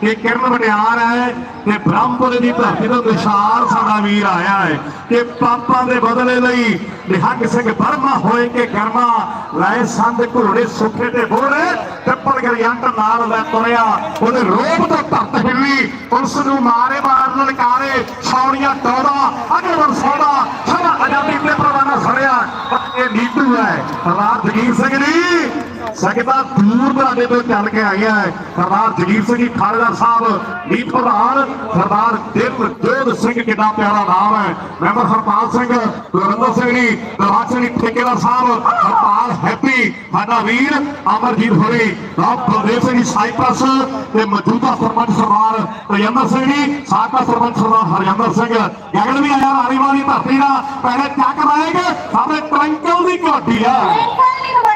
ਜਿਹੜੀ ਕਿਰਨ ਮਟਿਆਰ ਹੈ ਤੇ ਬ੍ਰਹਮਪੁਰ ਦੀ ਧਰਤੀ ਤੋਂ ਵਿਸ਼ਾਲ ਸਾਡਾ ਵੀਰ ਆਇਆ ਹੈ ਕਿ ਪਾਪਾਂ ਦੇ ਬਦਲੇ ਲਈ ਨਿਹੰਗ ਸਿੰਘ ਬਰਮਾ ਹੋਏ ਕਿ ਕਰਮਾ ਲੈ ਸੰਦ ਘੋੜੇ ਸੁੱਖੇ ਤੇ ਬੋਰੇ ਟੱਪੜ ਗਰਿਆੰਟ ਨਾਲ ਲੈ ਤੁਰਿਆ, ਉਹਨੇ ਰੋਪ ਤੋਂ ਧਰਤ ਹਿੱਲੀ ਉਸ ਨੂੰ ਮਾਰੇ ਮਾਰ ਲਲਕਾਰੇ, ਸੌਣੀਆਂ ਟੋੜਾ ਅਗਰ ਸੌੜਾ ਸਾਰਾ ਆਜ਼ਾਦੀ ਤੇ ਪਰਵਾਨਾ ਸੜਿਆ, ਪਰ ਇਹ ਨੀਤੂ ਹੈ ਸਰਦਾਰ ਸਿੰਘ ਜੀ। ਸਕਦਾ ਦੂਰ ਦਰਾਡੇ ਤੋਂ ਚੱਲ ਕੇ ਆਇਆ ਹੈ ਸਰਦਾਰ ਜਗੀਰ ਸਿੰਘ ਜੀ ਸਾਹਿਬ ਨੀਤ ਪ੍ਰਧਾਨ, ਸਰਦਾਰ ਦਿਲ ਸਿੰਘ, ਕਿੰਨਾ ਪਿਆਰਾ ਨਾਮ ਹੈ। ਮੈਂਬਰ ਹਰਪਾਲ ਸਿੰਘ, ਗੁਰਵਿੰਦਰ ਸਿੰਘ ਜੀ, ਦਰਬਾਰ ਸਿੰਘ ਠੇਕੇਦਾਰ ਸਾਹਿਬ, ਹਰਪਾਲ ਹੈਪੀ, ਸਾਡਾ ਵੀਰ ਅਮਰਜੀਤ ਹੋਰੀ, ਰਾਮ ਬਲਦੇਵ ਸਿੰਘ ਜੀ ਤੇ ਮੌਜੂਦਾ ਸਰਪੰਚ ਸਰਦਾਰ ਰਜਿੰਦਰ ਸਿੰਘ ਜੀ, ਸਾਬਕਾ ਸਰਪੰਚ ਸਰਦਾਰ ਹਰਜਿੰਦਰ ਸਿੰਘ। ਗਗਨ ਵੀ ਆਇਆ ਰਾਣੀਵਾਲ ਦੀ ਧਰਤੀ ਦਾ। ਪਹਿਲੇ ਚੱਕ ਲਾਏਗੇ ਸਾਡੇ ਟਰੰਕਲ ਦੀ ਘਾਟੀ ਆ।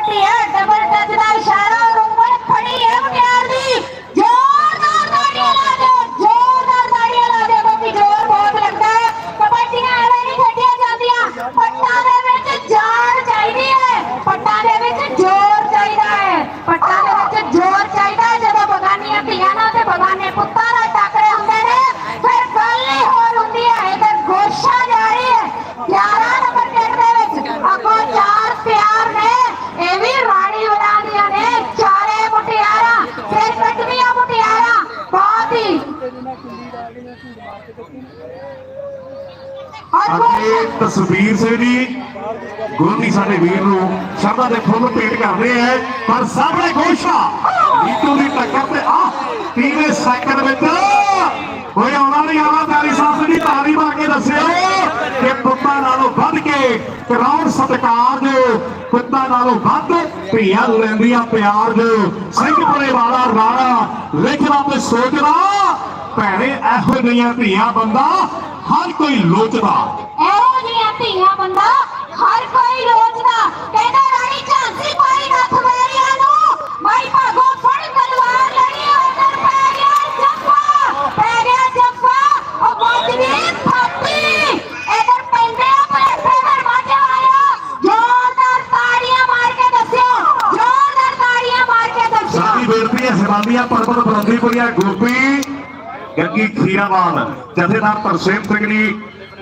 ਟੈਂਕਰ ਦੀ ਕਬੱਡੀ ਹੈ ਡਬਲ ਟੱਚ ਦਾ ਇਸ਼ਾਰਾ ਔਰ ਉਂਗਲ ਫੜੀ ਹੈ ਮੁਟਿਆਰ ਦੀ ਜ਼ੋਰਦਾਰ ਤਾੜੀਆਂ ਲਾ ਦਿਓ ਜ਼ੋਰਦਾਰ ਤਾੜੀਆਂ ਲਾ ਦਿਓ ਕਿਉਂਕਿ ਜ਼ੋਰ ਬਹੁਤ ਲੱਗਦਾ ਹੈ ਕਬੱਡੀਆਂ ਐਵੇਂ ਨਹੀਂ ਖੇਡੀਆਂ ਜਾਂਦੀਆਂ ਪੱਟਾਂ ਦੇ ਵਿੱਚ ਜਾਨ ਚਾਹੀਦੀ ਹੈ ਪੱਟਾਂ ਦੇ ਵਿੱਚ ਜ਼ੋਰ ਚਾਹੀਦਾ ਹੈ ਪੱਟਾਂ ਦੇ ਵਿੱਚ ਜ਼ੋਰ ਚਾਹੀਦਾ ਹੈ ਜਦੋਂ ਬਗਾਨੀਆਂ ਧੀਆਂ ਨਾਲ ਤੇ ਬਗਾਨੇ ਪੁੱਤਾਂ ਨਾਲ ਟੱਕਰੇ ਹੁੰਦੇ ਨੇ ਫਿਰ ਗੱਲ ਹੀ ਹੋਰ ਹੁੰਦੀ ਹੈ ਇਧਰ ਗੋਸ਼ਾ ਜਾਰੀ ਹੈ 11 ਨੰਬਰ ਗੇਟ ਦੇ ਵਿੱਚ ਅੱਗੋਂ ਚਾਰ ਪਿਆਰ ਨੇ ਇਹ ਵੀ ਰਾਣੀ ਵਰਾਂਦੀਆਂ ਨੇ ਚਾਰੇ ਮੁਟਿਆਰਾਂ ਫਿਰ ਕੱਟਵੀਆਂ ਮੁਟਿਆਰਾਂ ਬਹੁਤ ਹੀ ਅਤੇ ਤਸਵੀਰ ਸਿੰਘ ਜੀ ਗੋਨੀ ਸਾਡੇ ਵੀਰ ਨੂੰ ਸ਼ਰਧਾ ਦੇ ਫੁੱਲ ਭੇਟ ਕਰਦੇ ਹੈ, ਪਰ ਸਾਹਮਣੇ ਗੋਸ਼ਾ ਨੀਤੂ ਦੀ ਟੱਕਰ ਤੇ ਆ, ਤੀਵੇਂ ਸੈਕਿੰਡ ਵਿੱਚ। ਹੋਏ ਆਉਣਾ ਨਹੀਂ, ਆਉਣਾ, ਤਾਰੀ ਸਾਹਿਬ ਦੀ ਤਾਰੀ ਮਾਰ ਕੇ ਦੱਸਿਓ ਕਿ ਪੁੱਤਾਂ ਨਾਲੋਂ ਵੱਧ ਕੇ ਕਰਾਉਣ ਸਤਕਾਰ ਜੋ, ਪੁੱਤਾਂ ਨਾਲੋਂ ਵੱਧ ਧੀਆਂ ਲੈਂਦੀਆਂ ਪਿਆਰ ਜੋ। ਸਿੰਘਪੁਰੇ ਵਾਲਾ ਰਾਣਾ, ਲਿਖਣਾ ਤੇ ਸੋਚਣਾ ਭੈਣੇ, ਇਹੋ ਜਿਹੀਆਂ ਧੀਆਂ ਬੰਦਾ ਹਰ ਕੋਈ ਲੋਚਦਾ ਇਹੋ ਜਿਹੀਆਂ ਧੀਆਂ ਬੰਦਾ ਹਰ ਕੋਈ ਲੋਚਦਾ ਕਹਿੰਦਾ ਰਾਣੀ ਝਾਂਸੀ ਪਾਈ ਨੱਥ ਮੇਰੀਆਂ ਨੂੰ ਮਾਈ ਭਾਗੋ ਫੜ ਤਲਵਾਰ ਲੜੀ ਉਧਰ ਪੈ ਗਿਆ ਜੱਫਾ ਪੈ ਗਿਆ ਜੱਫਾ ਉਹ ਬੋਝਦੀ ਥਾਪੀ ਇਧਰ ਪੈਂਦੇ ਆ ਪਲੇਟੇ ਪਰ ਮਾਝਾ ਆਇਆ ਜ਼ੋਰਦਾਰ ਤਾੜੀਆਂ ਮਾਰ ਕੇ ਦੱਸਿਓ ਜ਼ੋਰਦਾਰ ਤਾੜੀਆਂ ਮਾਰ ਕੇ ਦੱਸਿਓ ਸਾਡੀ ਬੇਨਤੀ ਹੈ ਸਰਾਂਦੀਆਂ ਪਰਬਤ ਜਥੇਦਾਰ ਤਰਸੇਮ ਸਿੰਘ ਜੀ,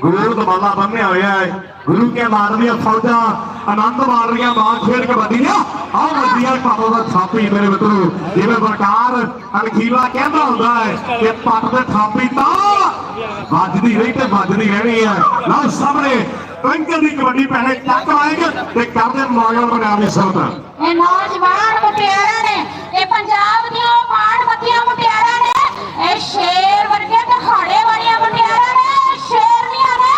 ਗੁਰੂ ਦਮਾਲਾ ਬੰਨਿਆ ਹੋਇਆ ਹੈ। ਗੁਰੂ ਕੇ ਮਾਰਦੀਆਂ ਫੌਜਾਂ, ਆਨੰਦ ਮਾਰ ਰਹੀਆਂ ਬਾਗ ਖੇਡ ਕਬੱਡੀਆਂ ਆਹ ਵੱਡੀਆਂ ਪਾਪਾ ਦਾ ਥਾਪੀ ਮੇਰੇ ਮਿੱਤਰੋ, ਜਿਵੇਂ ਬਰਕਾਰ ਅਲਖੀਲਾ ਕਹਿੰਦਾ ਹੁੰਦਾ ਹੈ ਕਿ ਪੱਟ ਦੇ ਥਾਪੀ ਤਾਂ ਵੱਜਦੀ ਰਹੀ ਤੇ ਵੱਜਦੀ ਰਹਿਣੀ ਹੈ। ਲਓ ਸਾਹਮਣੇ ਟਵਿੰਕਲ ਦੀ ਕਬੱਡੀ ਪਹਿਲੇ ਚੱਕ ਲਾਏਗੇ ਤੇ ਕਰਦੇ ਮੌਜਲ ਬਣਾ ਲਈ ਸਰਦਾ ਇਹ ਨੌਜਵਾਨ ਮੁਟਿਆਰਾਂ ਨੇ, ਇਹ ਪੰਜਾਬ ਦੀਆਂ ਮਾਣਮੱਤੀਆਂ ਮੁਟਿਆਰਾਂ ਨੇ। ਇਹ ਸ਼ੇਰ ਵਰਗੇ ਦਿਹਾੜੇ ਵਾਲੀਆਂ ਮੁਟਿਆਰਾਂ ਨੇ ਸ਼ੇਰਨੀਆਂ ਨੇ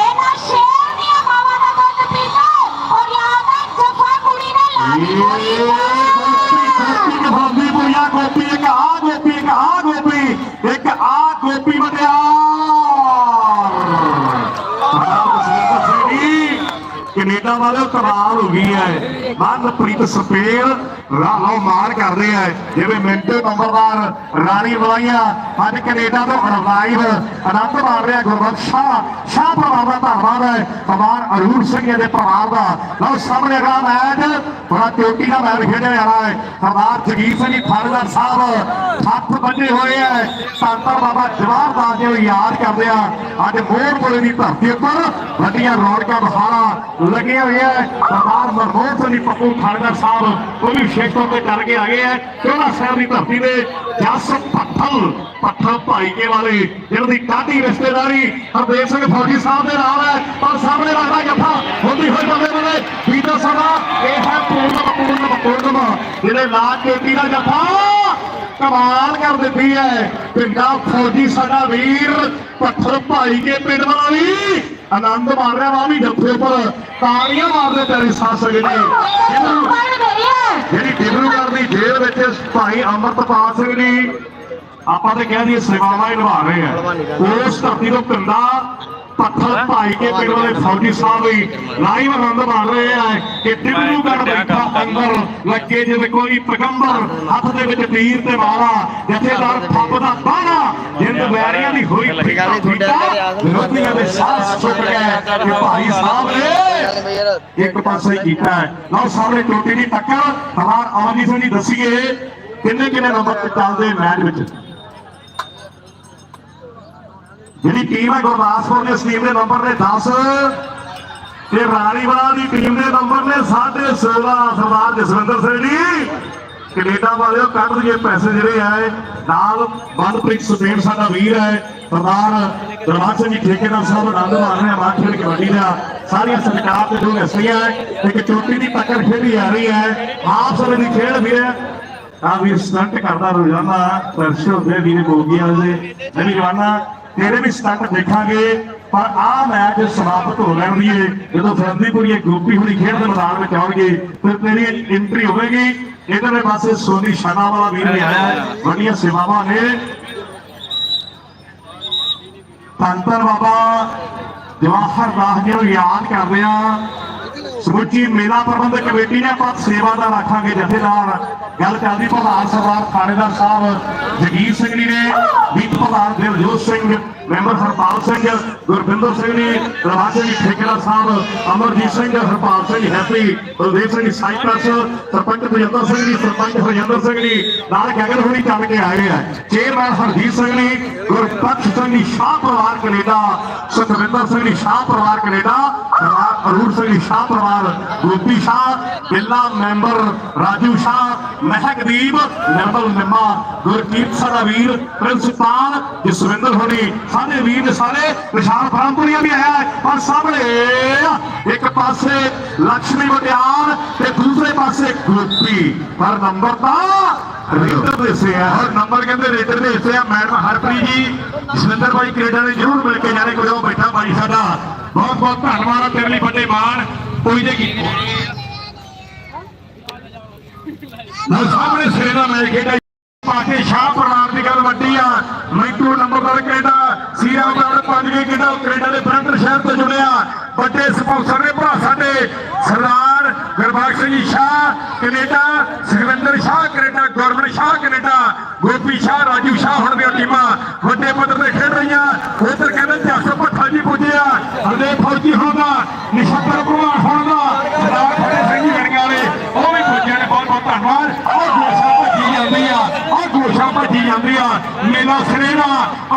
ਇਹਨਾਂ ਸ਼ੇਰ ਦੀਆਂ ਮਾਵਾਂ ਦਾ ਦੁੱਧ ਪੀਤਾ ਔਰ ਯਾਦ ਹੈ ਜਫਾ ਕੁੜੀ ਨੇ ਲਾਲੀ ਹੋਈ ਗੋਪੀ ਗੋਪੀ ਬੁਰੀਆ ਗੋਪੀ ਇੱਕ ਆ ਗੋਪੀ ਇੱਕ ਆ ਗੋਪੀ ਇੱਕ ਆ ਗੋਪੀ ਮਟਿਆਰ। ਕੈਨੇਡਾ ਵਾਲੇ ਕਮਾਲ ਹੋ ਗਈ ਹੈ। ਮਨਪ੍ਰੀਤ ਸਪੇਲ ਰਾਹੋਂ ਮਾਰ ਕਰਦੇ ਆ ਜਿਵੇਂ ਮਿੰਟੋ ਨੰਬਰਦਾਰ ਰਾਣੀ ਬਲਾਈਆਂ ਅੱਜ ਕੈਨੇਡਾ ਤੋਂ ਲਾਈਵ ਆਨੰਦ ਮਾਰ ਰਿਹਾ ਗੁਰਬਖਸ਼ ਸ਼ਾਹ। ਸ਼ਾਹ ਪਰਿਵਾਰ ਦਾ ਧੰਨਵਾਦ ਹੈ। ਪਰਿਵਾਰ ਅਰੂਰ ਸਿੰਘ ਦੇ ਪਰਿਵਾਰ ਦਾ। ਲਓ ਸਾਹਮਣੇ ਅਗਲਾ ਮੈਚ। ਬੜਾ ਚੋਟੀ ਦਾ ਮੈਚ ਖੇਡਿਆ ਜਾ ਰਿਹਾ ਹੈ। ਸਰਦਾਰ ਜਗੀਰ ਸਿੰਘ ਜੀ ਥਾਣੇਦਾਰ ਸਾਹਿਬ ਹੱਥ ਬੰਨੇ ਹੋਏ ਹੈ। ਸੰਤਾਂ ਬਾਬਾ ਜਵਾਹਰ ਦਾਸ ਜੀ ਨੂੰ ਯਾਦ ਕਰਦੇ ਆ ਅੱਜ ਮੋਹਰ ਕੋਲੇ ਦੀ ਧਰਤੀ ਉੱਪਰ ਵੱਡੀਆਂ ਰੌਣਕਾਂ ਬਹਾਰਾਂ ਲੱਗੀਆਂ ਹੋਈਆਂ ਸਰਦਾਰ ਮਰਹੂਮ ਸਿੰਘ ਜੀ, ਪੱਪੂ ਥਾਣੇਦਾਰ ਸਾਹਿਬ, ਉਹ ਵੀ ਸ਼ੇਖੋਂ ਤੇ ਕਰ ਕੇ ਆ ਗਏ ਹੈ ਚੋਲਾ ਸਾਹਿਬ ਦੀ ਧਰਤੀ ਦੇ ਜਸ ਪੱਥਲ ਪੱਥਲ ਭਾਈਕੇ ਵਾਲੇ, ਜਿਹਨਾਂ ਕਾਢੀ ਰਿਸ਼ਤੇਦਾਰੀ? ਹਰਦੇਵ ਸਿੰਘ ਫੌਜੀ ਸਾਹਿਬ ਦੇ ਨਾਲ ਹੈ, ਪਰ ਸਾਹਮਣੇ ਲੱਗਦਾ ਜੱਫਾ ਹੁੰਦੀ ਹੋਈ ਬੰਦੇ ਬੰਦੇ ਵੀਰ ਸਭਾ ਇਹ ਹੈ ਪੂਰਨਮ ਪੂਰਨਮ ਪੂਰਨਮ ਜਿਹੜੇ ਲਾਲ ਚੋਟੀ ਦਾ ਜੱਫਾ ਕਮਾਲ ਕਰ ਦਿੱਤੀ ਹੈ। ਪਿੰਡਾ ਫੌਜੀ ਸਾਡਾ ਵੀਰ ਪੱਥਰ ਭਾਈ ਕੇ ਪਿੰਡ ਵਾਲਾ ਵੀ ਆਨੰਦ ਮਾਰ ਰਿਹਾ ਵਾ ਵੀ ਜੱਫੇ ਉੱਪਰ। ਤਾੜੀਆਂ ਮਾਰਦੇ ਤੇਰੇ ਗਈ ਹੈ ਜਿਹੜੀ ਡਿਬਰੂਗੜ੍ਹ ਦੀ ਜੇਲ੍ਹ ਵਿੱਚ ਭਾਈ ਅਮਰਤਪਾਲ ਸਿੰਘ ਜੀ ਆਪਾਂ ਤੇ ਕਹਿ ਦਈਏ ਸੇਵਾਵਾਂ ਹੀ ਨਿਭਾ ਰਹੇ ਆ। ਉਸ ਧਰਤੀ ਤੋਂ ਪਿੰਡਾ ਪੱਥਰ ਭਾਈ ਕੇ ਪਿੰਡ ਵਾਲੇ ਫੌਜੀ ਸਾਹਿਬ ਵੀ ਲਾਈਵ ਆਨੰਦ ਮਾਣ ਰਹੇ ਆ। ਕਿ ਡਿਬਰੂਗੜ੍ਹ ਬੈਠਾ ਅੰਦਰ ਲੱਗੇ ਜਿਵੇਂ ਕੋਈ ਪੈਗੰਬਰ ਹੱਥ ਦੇ ਵਿੱਚ ਤੀਰ ਤੇ ਮਾਲਾ ਜਥੇਦਾਰ ਫੱਬ ਦਾ ਬਾਣਾ। ਜਿੰਦ ਵੈਰੀਆਂ ਦੀ ਹੋਈ ਫਿੱਕਾ ਵਿਰੋਧੀਆਂ ਦੇ ਸਾਹ ਸੁੱਕ ਗਿਆ ਕਿ ਭਾਈ ਸਾਹਿਬ ਨੇ ਇੱਕ ਪਾਸੇ ਕੀਤਾ ਲਓ ਸਾਹਮਣੇ ਟੋਟੀ ਦੀ ਟੱਕਰ। ਹਮਾਰ ਅਮਨਜੀਤ ਸਿੰਘ ਜੀ ਦੱਸੀਏ ਕਿੰਨੇ ਕਿੰਨੇ ਨੰਬਰ ਤੇ ਚੱਲਦੇ ਮੈਚ ਵਿੱਚ? ਜਿਹੜੀ ਟੀਮ ਹੈ ਗੁਰਦਾਸਪੁਰ ਦੀ ਇਸ ਟੀਮ ਦੇ ਨੰਬਰ ਨੇ 10 ਤੇ ਰਾਣੀਵਾਲਾ ਦੀ ਟੀਮ ਦੇ ਨੰਬਰ ਨੇ 16.5 ਸਰਦਾਰ ਜਸਵਿੰਦਰ ਸਿੰਘ ਜੀ, ਕੈਨੇਡਾ ਵਾਲਿਓ, ਕੱਢ ਦਈਏ ਪੈਸੇ ਜਿਹੜੇ ਆਏ ਨਾਲ ਮਨਪ੍ਰੀਤ ਸੁਪੇਨ ਸਾਡਾ ਵੀਰ ਹੈ, ਸਰਦਾਰ ਦਰਬਾਰ ਸਿੰਘ ਠੇਕੇਦਾਰ ਸਾਹਿਬ, ਆਨੰਦ ਮਾਣ ਰਹੇ ਆ ਖੇਡ ਕਬੱਡੀ ਦਾ। ਸਾਰੀਆਂ ਸਰਕਾਰ ਦੇ ਦੋ ਹਸਤੀਆਂ ਇੱਕ ਚੋਟੀ ਦੀ ਟੱਕਰ ਖੇਡੀ ਆ ਰਹੀ ਹੈ। ਆਪ ਸਮੇਂ ਦੀ ਖੇਡ ਵੀ ਹੈ। ਆ ਵੀ ਸਟੰਟ ਕਰਦਾ ਰੋਜ਼ਾਨਾ, ਦਰਸ਼ਕ ਹੁੰਦੇ, ਵੀਰੇ ਗੋਗੀਆਂ ਦੇ ਮੈਂ ਜਵਾਨਾ ਤੇਰੇ ਵੀ ਸਟੰਟ ਦੇਖਾਂਗੇ, ਪਰ ਆ ਮੈਚ ਸਮਾਪਤ ਹੋ ਲੈਣ ਦੀ ਜਦੋਂ ਫਰੰਦੀਪੁਰੀ ਇਹ ਗਰੁੱਪੀ ਹੁਣੀ ਖੇਡ ਦੇ ਮੈਦਾਨ ਵਿੱਚ ਆਉਣਗੇ, ਫਿਰ ਤੇਰੀ ਐਂਟਰੀ ਹੋਵੇਗੀ ਇਧਰਲੇ ਪਾਸੇ ਸੋਨੀ ਸ਼ਾਨਾ ਵਾਲਾ ਵੀਰ ਵੀ ਆਇਆ ਹੈ। ਵੱਡੀਆਂ ਸੇਵਾਵਾਂ ਨੇ ਧੰਨ ਧੰਨ ਬਾਬਾ, ਜਵਾਹਰ ਦਾਸ ਜੀ ਨੂੰ ਯਾਦ ਕਰਦੇ ਆ ਸਮੁੱਚੀ ਮੇਲਾ ਪ੍ਰਬੰਧਕ ਕਮੇਟੀ ਨੇ ਆਪਾਂ ਸੇਵਾ ਦਾ ਰੱਖਾਂਗੇ ਜਥੇਦਾਰ ਗੱਲ ਚੱਲਦੀ ਪ੍ਰਧਾਨ ਸਰਦਾਰ ਥਾਣੇਦਾਰ ਸਾਹਿਬ ਜਗੀਰ ਸਿੰਘ ਜੀ ਨੇ ਦੀਪ ਪ੍ਰਧਾਨ ਦਿਲਜੋਤ ਸਿੰਘ ਮੈਂਬਰ ਹਰਪਾਲ ਸਿੰਘ ਗੁਰਬਿੰਦਰ ਸਿੰਘ ਨੇ ਰਵਾਜੇ ਜੀ ਠੇਕੇਦਾਰ ਸਾਹਿਬ ਅਮਰਜੀਤ ਸਿੰਘ ਹਰਪਾਲ ਸਿੰਘ ਹੈਪੀ ਬਲਦੇਵ ਸਿੰਘ ਸਾਈਪਰਸ ਸਰਪੰਚ ਬਜਿੰਦਰ ਸਿੰਘ ਜੀ ਸਰਪੰਚ ਹਰਜਿੰਦਰ ਸਿੰਘ ਜੀ ਨਾਲ ਗਗਨ ਹੋਣੀ ਚੱਲ ਕੇ ਆਏ ਆ ਚੇਅਰਮੈਨ ਹਰਜੀਤ ਸਿੰਘ ਨੇ ਗੁਰਬਖਸ਼ ਸਿੰਘ ਜੀ ਸ਼ਾਹ ਪਰਿਵਾਰ ਕੈਨੇਡਾ ਸੁਖਵਿੰਦਰ ਸਿੰਘ ਜੀ ਸ਼ਾਹ ਪਰਿਵਾਰ ਕੈਨੇਡਾ ਅਰੂਰ ਸਿੰਘ ਜੀ ਸ਼ਾਹ ਪਰਿਵਾਰ ਗੋਪੀ ਸ਼ਾਹ ਬਿੱਲਾ ਮੈਂਬਰ ਰਾਜੂ ਸ਼ਾਹ ਮਹਿਕਦੀਪ ਨਿਰਮਲ ਨਿੰਮਾ ਗੁਰਕੀਰਤ ਸਾਡਾ ਵੀਰ ਪ੍ਰਿੰਸੀਪਲ ਜਸਵਿੰਦਰ ਹੋਣੀ ਸਾਡੇ ਵੀਰ ਸਾਰੇ ਨਿਸ਼ਾਨ ਫਰਾਮਪੁਰੀਆ ਵੀ ਆਇਆ ਪਰ ਸਾਹਮਣੇ ਇੱਕ ਪਾਸੇ ਲక్ష్ਮੀ ਮਟਿਆਰ ਤੇ ਦੂਸਰੇ ਪਾਸੇ ਗੋਪੀ ਪਰ ਨੰਬਰ ਤਾਂ ਰੇਡਰ ਦੇ ਸੇ ਆ। ਹਰ ਨੰਬਰ ਕਹਿੰਦੇ ਰੇਡਰ ਦੇ ਹਿੱਸੇ ਆ। ਮੈਡਮ ਹਰਪ੍ਰੀਤ ਜੀ, ਜਸਵਿੰਦਰ ਬਾਈ ਕੈਨੇਡਾ ਨੇ ਜ਼ਰੂਰ ਮਿਲ ਕੇ ਜਾਣੇ ਕੋਈ ਉਹ ਬੈਠਾ ਬਾਈ ਸਾਡਾ। ਬਹੁਤ ਬਹੁਤ ਧੰਨਵਾਦ ਆ ਤੇਰੇ ਲਈ ਵੱਡੇ ਮਾਣ। ਕੋਈ ਦੇ ਕੀ ਨਾਲ ਸਾਹਮਣੇ ਸਿਰੇ ਦਾ ਮੈਚ ਖੇਡਿਆ ਪਾਕੇ ਸ਼ਾਹ ਪਰਿਵਾਰ ਦੀ ਗੱਲ ਵੱਡੀ ਆ। ਮੈਟੂ ਨੰਬਰਦਾਰ ਕੈਨੇਡਾ ਸੀਰਾ ਬਰਾੜ ਪੰਜ ਕੇ ਕੈਨੇਡਾ ਦੇ ਬਰੰਟਰ ਸ਼ਹਿਰ ਤੋਂ ਜੁੜਿਆ ਵੱਡੇ ਸਪਾਂਸਰ ਨੇ ਭਰਾ ਸਾਡੇ, Sardar Gurbakhsh Singh Shah, Canada, Sukhwinder Shah, Canada government Shah, Canada, Gopi Shah Raju Shah ਹੁਣ ਦੀਆਂ ਟੀਮਾਂ ਵੱਡੇ ਪੱਧਰ ਤੇ ਖੇਡ ਰਹੀਆਂ। ਉਧਰ ਕਹਿੰਦੇ ਜੱਸ ਭੱਠਾ ਜੀ ਪੁੱਜਿਆ ਹਰਦੇ ਫੌਜੀ ਹੋਣਾ ਨਿਸ਼ਤਰ ਭਗਵਾਨ ਹੋਣਾ ਸਰਦਾਰ ਫਤਿਹ ਸਿੰਘ ਜੀ ਵਰਗੇ ਵਾਲੇ ਉਹ ਵੀ ਪੁੱਜੇ ਨੇ ਬਹੁਤ ਬਹੁਤ ਧੰਨਵਾਦ। ਉਹ ਗੋਸ਼ਾ ਭੱਜੀ ਆ ਗੋਸ਼ਾ ਭੱਜੀ ਜਾਂਦੀ ਆ ਮੇਲਾ ਸਿਰੇ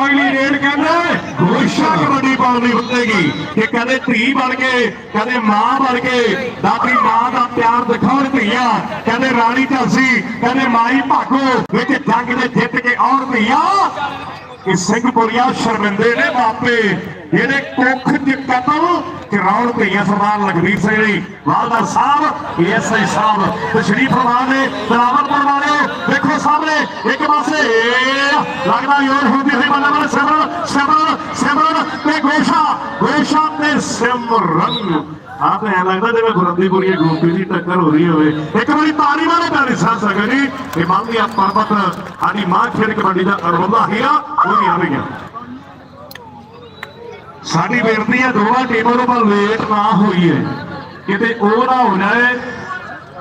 ਅਗਲੀ ਰੇਡ ਕਹਿੰਦੇ ਗੋਸ਼ਾ ਕਬੱਡੀ ਪਾਉਣੀ ਹੁੰਦੇਗੀ ਕਿ ਕਦੇ ਧੀ ਬਣ ਕੇ। ਕਦੇ ਮਾਂ ਬਣ ਕੇ। ਦਾਦੀ ਮਾਂ ਦਾ ਪਿਆਰ ਦਿਖਾਉਣ ਧੀਆਂ। ਕਹਿੰਦੇ, ਰਾਣੀ ਝਾਂਸੀ। ਕਹਿੰਦੇ, ਮਾਈ ਭਾਗੋ। ਵਿੱਚ ਜੰਗ ਦੇ ਜਿੱਤ ਕੇ ਆਉਣ ਧੀਆਂ। ਕਿ ਸਿੰਘਪੁਰੀਆ ਸ਼ਰਮਿੰਦੇ ਨੇ ਮਾਪੇ। ਜਿਹੜੇ ਕੁੱਖ ਚ ਕਤਲ ਕਰਾਉਣ ਪਈਆਂ ਸਰਦਾਰ ਲਖਵੀਰ ਸਿੰਘ ਜੀ। ਵਾਲਦਾਰ ਸਾਹਿਬ ਐਸਆਈ ਸਾਹਿਬ, ਤੇ ਸ਼ਰੀਫ ਰਮਾਨ ਨੇ ਬਰਾਬਰਪੁਰ ਵਾਲੇ, ਦੇਖੋ ਸਾਹਮਣੇ, ਇੱਕ ਪਾਸੇ। ਲੱਗਦਾ ਯੋਰ ਹੁੰਦੀ ਹੋਈ ਬੰਦਾ ਬੰਦਾ ਸਿਮਰਨ ਸਿਮਰਨ ਸਿਮਰਨ ਤੇ ਗੋਸ਼ਾ ਗੋਸ਼ਾ ਤੇ ਸਿਮਰਨ ਆਪ ਐ ਲੱਗਦਾ ਜਿਵੇਂ ਗੁਰੰਦੀਪੁਰੀ ਗੋਪੀ ਦੀ ਟੱਕਰ ਹੋ ਰਹੀ ਹੋਵੇ। ਇੱਕ ਵਾਰੀ ਤਾਲੀ ਮਾਰੋ ਪਿਆਰੇ ਸਾਹ ਸਕਣ ਜੀ, ਇਹ ਮੰਗਿਆ ਪਰਬਤ ਸਾਡੀ ਮਾਂ ਖੇਡ ਕਬੱਡੀ ਦਾ ਅਰੋਲਾ ਹੀਰਾ ਉਹ ਵੀ ਆਵੇਗਾ ਸਾਡੀ ਬੇਨਤੀ ਹੈ ਦੋਵਾਂ ਟੀਮਾਂ ਨੂੰ ਪਰ ਲੇਟ ਨਾ ਹੋਈਏ। ਕਿਤੇ ਉਹ ਨਾ ਹੋ ਜਾਏ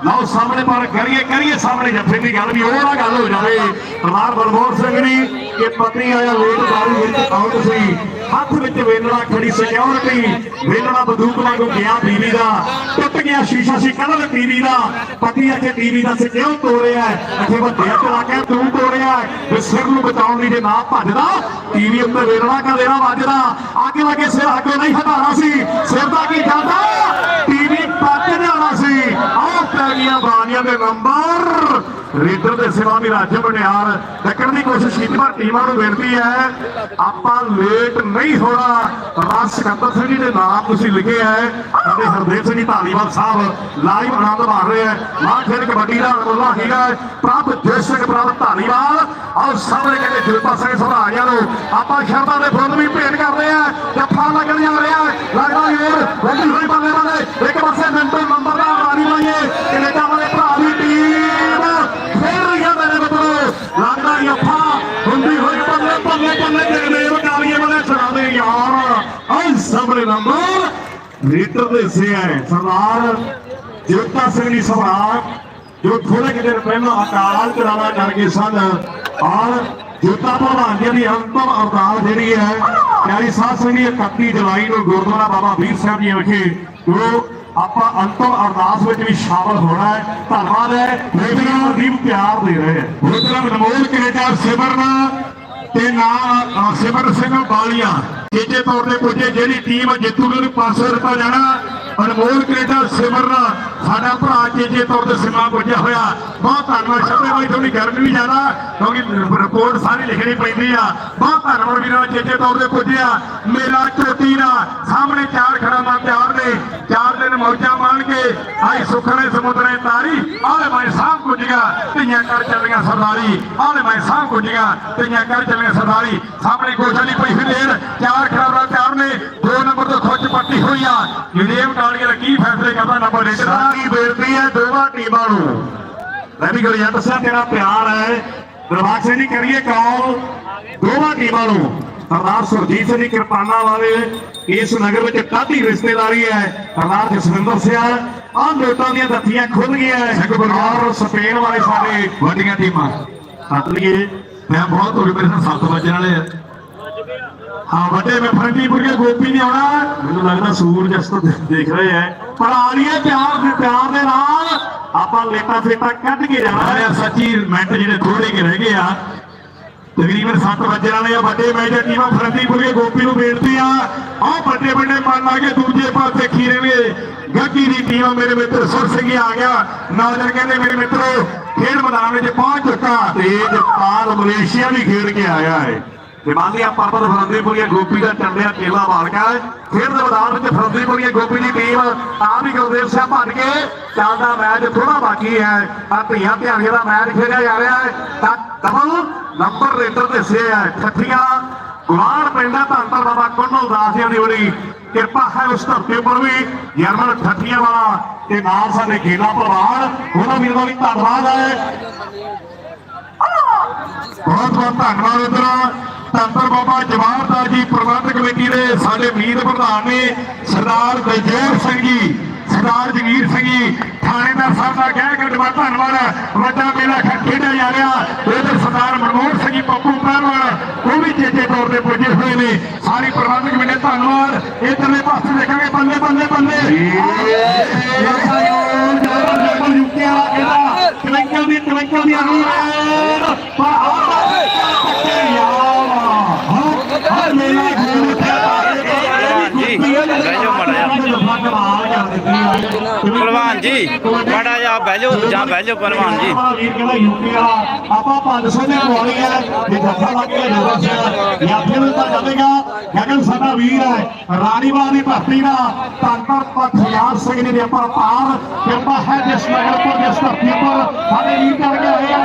ਲਓ ਸਾਹਮਣੇ ਪਰ ਕਰੀਏ ਕਰੀਏ ਸਾਹਮਣੇ ਜੱਫੇ ਦੀ ਗੱਲ ਵੀ ਉਹ ਨਾ ਗੱਲ ਹੋ ਜਾਵੇ। ਸਰਦਾਰ ਬਲਬੋਰ ਸਿੰਘ ਜੀ ਕਿ ਪਤਨੀ ਆਇਆ ਲੇਟ ਗੱਲ ਵਿੱਚ ਆਊਟ ਸੀ। ਹੱਥ ਵਿੱਚ ਵੇਲਣਾ ਖੜੀ ਸਿਕਿਉਰਿਟੀ ਵੇਲਣਾ ਬੰਦੂਕ ਵਾਂਗੂ ਗਿਆ ਟੀਵੀ ਦਾ। ਟੁੱਟ ਗਿਆ ਸ਼ੀਸ਼ਾ ਸੀ ਕਹਿੰਦਾ ਟੀਵੀ ਦਾ। ਪਤੀ ਅੱਗੇ ਟੀਵੀ ਦਾ ਸੇ, ਕਿਉਂ ਤੋੜਿਆ? ਅਖੇ ਵੱਡੇ ਚਲਾ ਕੇ ਤੂੰ ਤੋੜਿਆ। ਵੀ ਸਿਰ ਨੂੰ ਬਚਾਉਣ ਲਈ ਜੇ ਨਾ ਭੱਜਦਾ ਟੀਵੀ ਉੱਤੇ ਵੇਲਣਾ ਕਾ ਦੇਣਾ ਵੱਜਦਾ? ਅੱਗੇ ਲੱਗੇ ਸਿਰ ਅੱਗੇ ਨਹੀਂ ਹਟਾਉਣਾ ਸੀ। ਸਿਰ ਦਾ ਕੀ ਜਾਂਦਾ ਟੀਵੀ ਪੱਟ ਜਾਣਾ ਸੀ ਆਹ ਪੈ ਗਈਆਂ ਬਾਣੀਆਂ ਦੇ ਨੰਬਰ। ਰੀਡਰ ਦੇ ਸੇਵਾ ਵੀ ਰਾਜ ਬਣਿਆਰ ਟੱਕਣ ਦੀ ਕੋਸ਼ਿਸ਼ ਕੀਤੀ, ਪਰ ਟੀਮਾਂ ਨੂੰ ਬੇਨਤੀ ਹੈ। ਆਪਾਂ ਲੇਟ ਨਹੀਂ ਹੋਣਾ। ਰਾਜ ਸਿਕੰਦਰ ਸਿੰਘ ਜੀ ਦੇ ਨਾਮ ਤੁਸੀਂ ਲਿਖੇ ਹੈ। ਸਾਡੇ ਹਰਦੇਵ ਸਿੰਘ ਜੀ, ਧਾਲੀਵਾਲ ਸਾਹਿਬ ਲਾਈਵ ਆਨੰਦ ਮਾਣ ਰਹੇ ਹੈ। ਮਾਂ ਖੇਡ ਕਬੱਡੀ ਦਾ ਰੋਲਾ ਹੀਗਾ ਪ੍ਰਭ ਜੇਸ਼ ਸਿੰਘ ਪ੍ਰਭ ਧਾਲੀਵਾਲ। ਔਰ ਸਾਹਮਣੇ ਕਹਿੰਦੇ ਜੁਲਪਾ ਸਿੰਘ ਸਭਾਜਿਆਂ ਨੂੰ। ਆਪਾਂ ਸ਼ਰਧਾ ਦੇ ਫੁੱਲ ਵੀ ਭੇਟ ਕਰ ਰਹੇ ਆ ਜੱਫਾ ਲੱਗਣ ਜਾ ਰਿਹਾ ਲੱਗਦਾ ਯਾਰ ਵੱਡੀ ਹੋਈ ਬੰਦੇ ਵਾਲੇ ਇੱਕ ਪਾਸੇ ਮਿੰਟੋ ਨੰਬਰ ਦਾ ਮਾਰੀ ਲਾਈਏ ਕੈਨੇਡਾ ਵਾਲੇ ਭਰਾ ਦੀ ਟੀਮ ਫੇਰ ਰਹੀਆਂ ਮੇਰੇ ਮਿੱਤਰੋ ਲੱਗਦਾ ਜੱਫਾ ਹੁੰਦੀ ਹੋਈ ਬੱਲੇ ਬੱਲੇ ਬੱਲੇ ਜਗਦੇਵ ਕਾਲੀਏ ਵਾਲੇ ਸੁਣਾਉਂਦੇ ਯਾਰ ਆਹ ਸਾਹਮਣੇ ਨੰਬਰ ਦੇ ਸੇ ਹੈ ਸਰਦਾਰ ਜੋਤਾ ਸਿੰਘ ਜੀ ਸਭਰਾਟ ਜੋ ਥੋੜੇ ਕਿ ਦਿਨ ਪਹਿਲਾਂ ਅਕਾਲ ਚਲਾਣਾ ਕਰ ਗਏ ਸਨ ਔਰ ਜੋਤਾ ਭਲਵਾਨ ਜੀ ਦੀ ਅੰਤਮ ਅਵਤਾਰ ਜਿਹੜੀ ਹੈ, ਪਿਆਰੀ ਸਾਧ ਸੰਗਤ 31 ਜੁਲਾਈ ਨੂੰ ਗੁਰਦੁਆਰਾ ਬਾਬਾ ਵੀਰ ਸਾਹਿਬ ਜੀ ਵਿਖੇ ਉਹ ਆਪਾਂ ਅੰਤਮ ਅਰਦਾਸ ਵਿੱਚ ਵੀ ਸ਼ਾਮਲ ਹੋਣਾ ਹੈ। ਧੰਨਵਾਦ ਹੈ। ਬੇਬੀ ਅਮਰਦੀਪ ਪਿਆਰ ਦੇ ਰਹੇ ਹੈ। ਉਧਰ ਅਨਮੋਲ ਕੈਨੇਡਾ ਸਿਮਰਨ ਤੇ ਨਾਲ ਸਿਮਰਨ ਸਿੰਘ ਬਾਲੀਆਂ। ਤੀਜੇ ਤੌਰ ਤੇ ਪੁੱਜੇ ਜਿਹੜੀ ਟੀਮ ਜਿੱਤੂਗੀ ਉਹਨੂੰ 500 ਦਿੱਤਾ ਜਾਣਾ ਅਨਮੋਲ ਕੈਨੇਡਾ ਨਾਲ ਸਾਡਾ ਭਰਾ ਤੀਜੇ ਤੌਰ ਤੇ ਸਿਮਾ ਪੁੱਜਿਆ ਹੋਇਆ। ਬਹੁਤ ਧੰਨਵਾਦ ਸ਼ਬੇ ਬਾਈ, ਤੁਹਾਡੀ ਗਰਮੀ ਵੀ ਜ਼ਿਆਦਾ, ਕਿਉਂਕਿ ਰਿਪੋਰਟ ਸਾਰੀ ਲਿਖਣੀ ਪੈਂਦੀ ਆ। ਬਹੁਤ ਧੰਨਵਾਦ ਵੀਰਾਂ ਤੀਜੇ ਤੌਰ ਤੇ ਪੁੱਜਿਆ। ਮੇਰਾ ਚੋਟੀ ਸਾਹਮਣੇ ਚਾਰ ਖੜਾ ਮਾਂ ਨੇ, ਚਾਰ ਦਿਨ ਮੌਜਾਂ ਮਾਣ ਕੇ ਆਈ ਸੁਖਣੇ ਸਮੁੰਦਰੇ ਤਾਰੀ, ਆਲੇ ਮਾਈ ਸਾਹ ਕੁਝੀਆਂ ਧੀਆਂ ਕਰ ਚੱਲੀਆਂ ਸਰਦਾਰੀ, ਆਲੇ ਮੈਂ ਸਾਹ ਕੁਝੀਆਂ ਧੀਆਂ ਕਰ ਚੱਲੀਆਂ ਸਰਦਾਰੀ, ਸਾਹਮਣੇ ਕੋਸ਼ਾ ਨਹੀਂ ਪਈ ਫਿਰੇਰ ਚਾਰ ਖੜਾਵਰਾ ਤਿਆਰ ਨੇ, ਦੋ ਨੰਬਰ ਤੋਂ ਖੁੱਜ ਪੱਟੀ ਹੋਈ ਆ ਜੁਦੇਵ ਟਾਲੀਆਂ ਦਾ ਕੀ ਫੈਸਲੇ ਕਰਦਾ ਨੰਬਰ ਰੇਟ ਦਾ ਸਾਡੀ ਬੇਨਤੀ ਹੈ ਦੋਵਾਂ ਟੀਮਾਂ ਨੂੰ। ਮੈਂ ਵੀ ਗਲਿਆ ਦੱਸਿਆ ਤੇਰਾ ਪਿਆਰ ਹੈ। ਦਰਬਾਰ ਸਿੰਘ ਜੀ ਕਰੀਏ ਕਾਲ। ਦੋਵਾਂ ਟੀਮਾਂ ਨੂੰ। ਸਰਦਾਰ ਸੁਰਜੀਤ ਸਿੰਘ ਜੀ ਕਿਰਪਾਨਾ ਵਾਲੇ। ਇਸ ਨਗਰ ਵਿੱਚ ਕਾਹਦੀ ਰਿਸ਼ਤੇਦਾਰੀ ਹੈ? ਸਰਦਾਰ ਜਸਵਿੰਦਰ ਸਿੰਘ। ਆਹ ਨੋਟਾਂ ਦੀਆਂ ਦੱਤੀਆਂ ਖੁੱਲ ਗਈਆਂ। ਔਰ ਸਪੇਨ ਵਾਲੇ ਸਾਡੇ ਵੱਡੀਆਂ ਟੀਮਾਂ। ਸੱਤ ਲਈਏ ਮੈਂ ਬਹੁਤ ਹੋ ਗਏ ਮੇਰੇ ਨਾਲ 7 ਵਜੇ ਵਾਲੇ ਆ। ਹਾਂ, ਵੱਡੇ ਮੈਂ ਫਰੰਟੀਪੁਰ ਕੇ ਗੋਪੀ ਨਹੀਂ ਆਉਣਾ। ਮੈਨੂੰ ਲੱਗਦਾ ਸੂਰਜ ਅਸਤ ਦੇਖ ਰਹੇ ਹੈ। ਪਰ ਆ ਪਿਆਰ ਦੇ ਪਿਆਰ ਦੇ ਨਾਲ ਆਪਾਂ ਲੇਟਾ ਫੇਟਾ ਕੱਢ ਕੇ ਜਾਣਾ। ਹੈ ਸੱਚੀ ਮਿੰਟ ਜਿਹੜੇ ਥੋੜੇ ਕਿ ਰਹਿ ਗਏ ਆ। ਤਕਰੀਬਨ 7 ਵਜੇ ਵਾਲੇ ਆ। ਵੱਡੇ ਮੈਚ ਦੀਆਂ ਟੀਮਾਂ ਫਰੰਟੀਪੁਰ ਕੇ ਗੋਪੀ ਨੂੰ ਬੇਨਤੀ ਆ। ਆਹ ਵੱਡੇ ਵੱਡੇ ਮਨ ਲਾ ਕੇ ਦੂਜੇ ਪਾਸੇ ਖੀਰੇ ਵੇ ਗੱਗੀ ਦੀ ਟੀਮ ਮੇਰੇ ਮਿੱਤਰ ਸੁਰ ਸਿੰਘ ਆ ਗਿਆ। ਨਾਜ਼ਰ ਕਹਿੰਦੇ, ਮੇਰੇ ਮਿੱਤਰੋ, ਖੇਡ ਮੈਦਾਨ ਵਿੱਚ ਪਹੁੰਚ ਚੁੱਕਾ। ਤੇਜ ਪਾਲ ਮਲੇਸ਼ੀਆ ਵੀ ਖੇਡ ਕੇ ਆਇਆ ਹੈ। ਹਿਮਾਲਿਆ ਪਰਬਤ ਫਰੰਦੀਪੁਰੀਆ ਗੋਪੀ ਦਾ ਟੰਡਿਆ ਕੇਲਾ ਵਾਲਕਾ ਖੇਡ ਦੇ ਮੈਦਾਨ ਵਿੱਚ ਫਰੰਦੀਪੁਰੀਆ ਗੋਪੀ ਦੀ ਟੀਮ ਆਪ ਹੀ ਗੁਰਦੇਵ ਸਿੰਘ ਭੱਜ ਕੇ ਚੱਲਦਾ ਮੈਚ ਥੋੜਾ ਬਾਕੀ ਹੈ। ਆ ਧੀਆਂ ਧਿਆਨੀਆਂ ਦਾ ਮੈਚ ਖੇਡਿਆ ਜਾ ਰਿਹਾ ਹੈ। ਤਾਂ ਡਬਲ ਨੰਬਰ ਰੇਟਰ ਦੱਸੇ ਹੈ। ਠੱਠੀਆਂ ਗੁਆੜ ਪਿੰਡਾ ਧੰਤਰ ਬਾਬਾ ਕੋਨੋ ਦਾਸਿਆਂ ਦੀ ਬੜੀ ਕਿਰਪਾ ਹੈ ਉਸ ਧਰਤੀ ਉੱਪਰ ਵੀ। ਜਰਮਨ ਠੱਠੀਆਂ ਵਾਲਾ ਤੇ ਨਾਲ ਸਾਡੇ ਖੇਲਾ ਪ੍ਰਵਾਨ ਉਹਨਾਂ ਵੀਰਾਂ ਦਾ ਵੀ ਧੰਨਵਾਦ ਹੈ। ਬਹੁਤ ਬਹੁਤ ਧੰਨਵਾਦ ਉਧਰ ਤੰਤਰ ਬਾਬਾ ਜਵਾਹਰਦਾਰ ਜੀ ਪ੍ਰਬੰਧਕ ਕਮੇਟੀ ਦੇ ਸਾਡੇ ਮੀਤ ਪ੍ਰਧਾਨ ਨੇ ਸਰਦਾਰ ਦਲਜੋਰ ਸਿੰਘ ਜੀ ਸਰਦਾਰ ਜਗੀਰ ਸਿੰਘ ਜੀ ਥਾਣੇਦਾਰ ਸਾਹਿਬ ਦਾ ਕੇ ਬਹੁਤ ਧੰਨਵਾਦ। ਵੱਡਾ ਮੇਲਾ ਖੇਡਿਆ ਜਾ ਰਿਹਾ। ਇਧਰ ਸਰਦਾਰ ਮਨਮੋਹਨ ਸਿੰਘ ਜੀ ਪੱਪੂ ਪਹਿਲਵਾਨ ਉਹ ਵੀ ਚੇਚੇ ਤੌਰ ਤੇ ਪੁੱਜੇ ਹੋਏ ਨੇ। ਸਾਰੀ ਪ੍ਰਬੰਧਕ ਕਮੇਟੀ ਦਾ ਧੰਨਵਾਦ। ਇਧਰਲੇ ਪਾਸੇ ਦੇਖਾਂਗੇ ਬੱਲੇ ਬੱਲੇ ਬੱਲੇ। ਟਵਿੰਕਲ ਦੀ ਟਵਿੰਕਲ ਦੀ ਅਗਲੀ ਜੀ, ਬਹਿ ਜਾਓ ਮਾੜਾ ਪਹਿਲਵਾਨ ਜੀ, ਮਾੜਾ ਜਿਹਾ ਬਹਿ ਜਾਓ ਜਾਂ ਬਹਿ ਜਾਓ ਪਹਿਲਵਾਨ ਜੀ। ਆਪਾਂ 500 ਦੇ ਪਵਾਲੀ ਹੈ, ਜੇ ਜੱਫਾ ਲੱਗ ਕੇ ਜੋਗਾ ਸਿੰਘ ਯਾਫੇ ਨੂੰ ਤਾਂ ਜਾਵੇਗਾ ਗਗਨ ਸਾਡਾ ਵੀਰ ਹੈ ਰਾਣੀਵਾਲ ਦੀ ਭਰਤੀ ਦਾ ਧੰਨਵਾਦ ਪਖਿਆਰ ਸਿੰਘ ਜੀ ਦੇ ਉੱਪਰ ਪਾਰ ਕਿਰਪਾ ਹੈ, ਜਿਸ ਨਗਰ ਪਰ ਜਿਸ ਧਰਤੀ ਪਰ ਸਾਡੇ ਵੀਰ ਚੜ ਗਿਆ